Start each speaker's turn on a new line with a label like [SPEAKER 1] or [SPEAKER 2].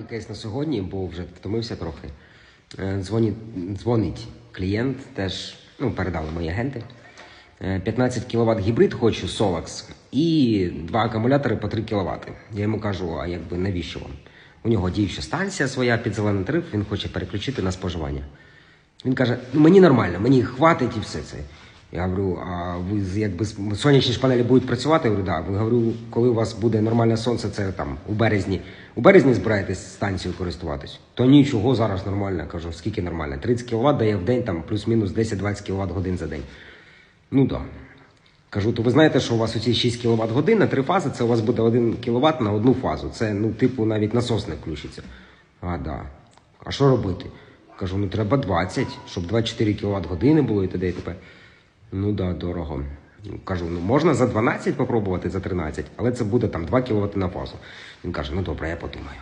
[SPEAKER 1] Останній кейс на сьогодні, бо вже втомився трохи. Е, Дзвонить, дзвонить клієнт, теж ну, передали мої агенти. Е, 15 кВт гібрид хочу Solax і два акумулятори по 3 кВт. Я йому кажу, а якби навіщо вам? У нього діюча станція своя під зелений тариф, він хоче переключити на споживання. Він каже: ну мені нормально, мені хватить і все це. Я говорю, а ви якби сонячні ж панелі будуть працювати? Я говорю, да. Ви говорю, коли у вас буде нормальне сонце, це там у березні. У березні збираєтесь станцією користуватись? То нічого, зараз нормально. Кажу, скільки нормально? 30 кВт дає в день, там плюс-мінус 10-20 кВт годин за день. Ну. Да. Кажу, то ви знаєте, що у вас оці 6 кВт годин на три фази, це у вас буде 1 кВт на одну фазу. Це, ну, типу, навіть насос не включиться. А, да. А що робити? Кажу, ну треба 20, щоб 24 кВт години було і т.д. і т.п. Ну да, дорого. Кажу, ну можна за 12 попробувати, за 13, але це буде там 2 кВт на фазу. Він каже, ну добре, я подумаю.